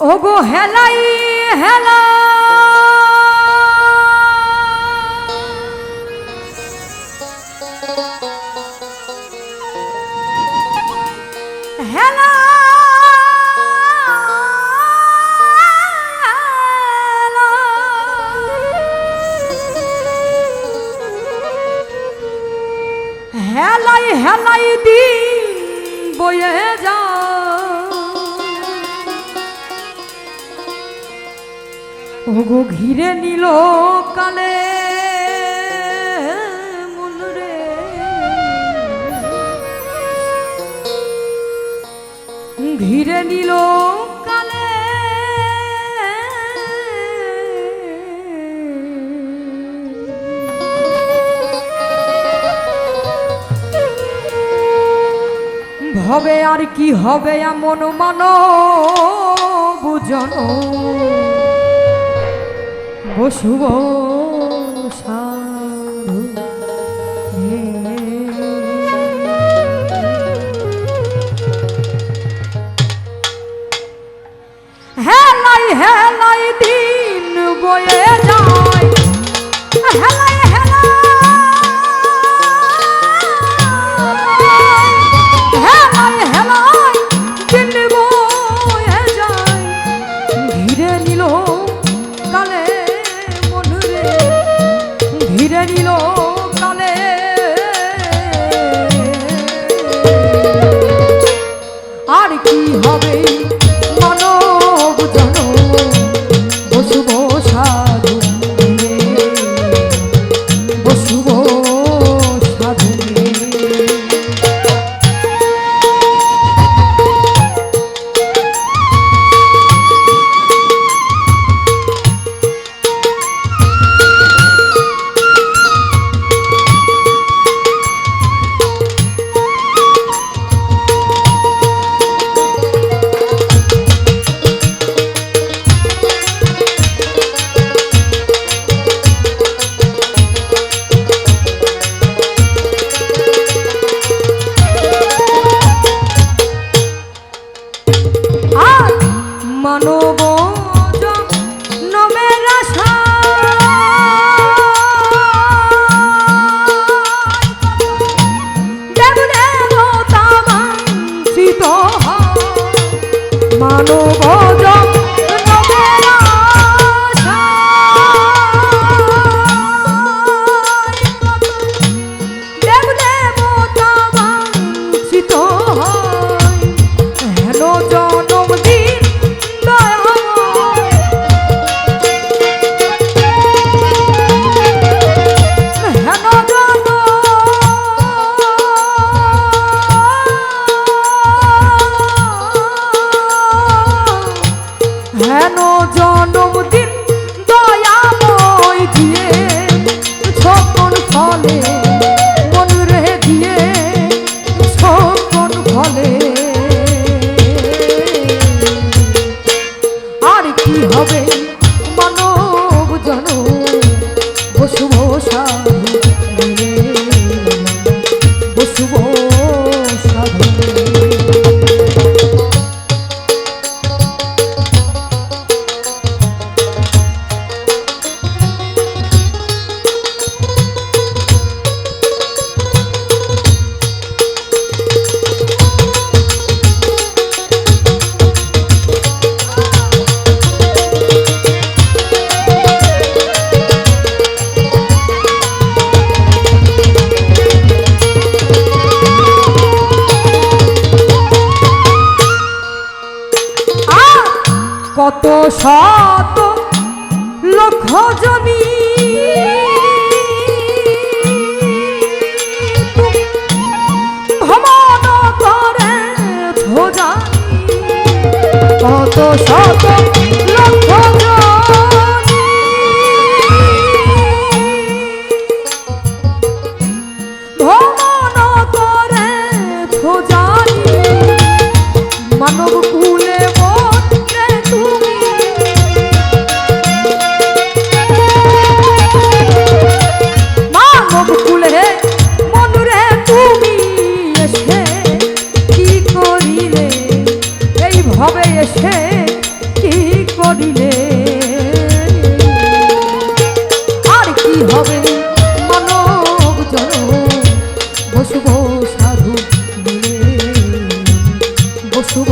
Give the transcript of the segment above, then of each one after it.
ওগো হেলাই হেলা হেলাই হেলাই দি বয়ে যা। ওগো ঘিরে নিল কালে ঘিরে নিলো হবে আর কি হবে এমন মান বুঝন বসুব। માનો ભોજન কত শত লক্ষ জমি। ভ্রমণ করে ভোজা কত সে কি করিলে? আর কি হবে মানব জন বসুব সাধু বসুব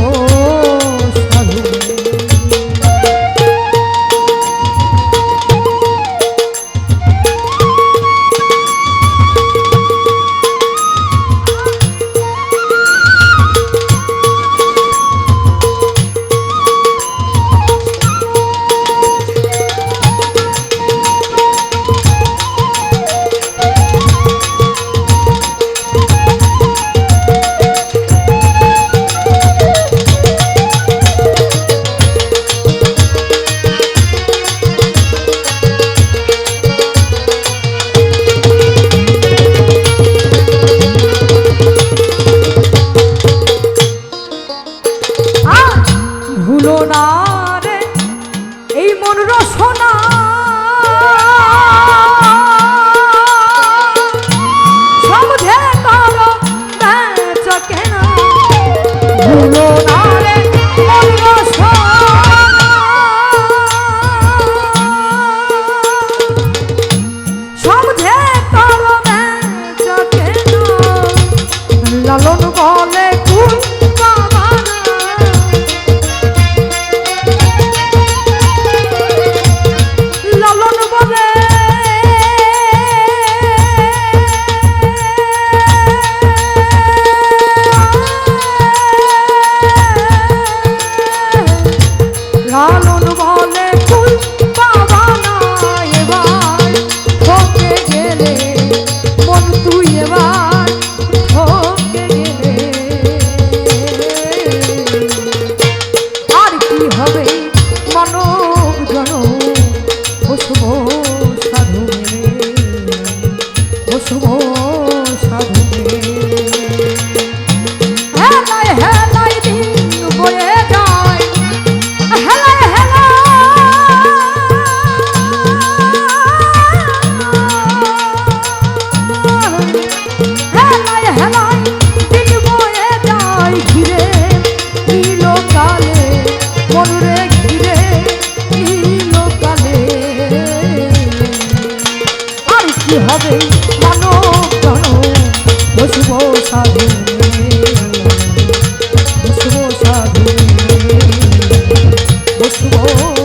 ভুলো না রে এই মন রসনা। সমঝে করো ভুলো না লালন বলে কি হবে মানব জন বসব সাধু বসব সাধু বসব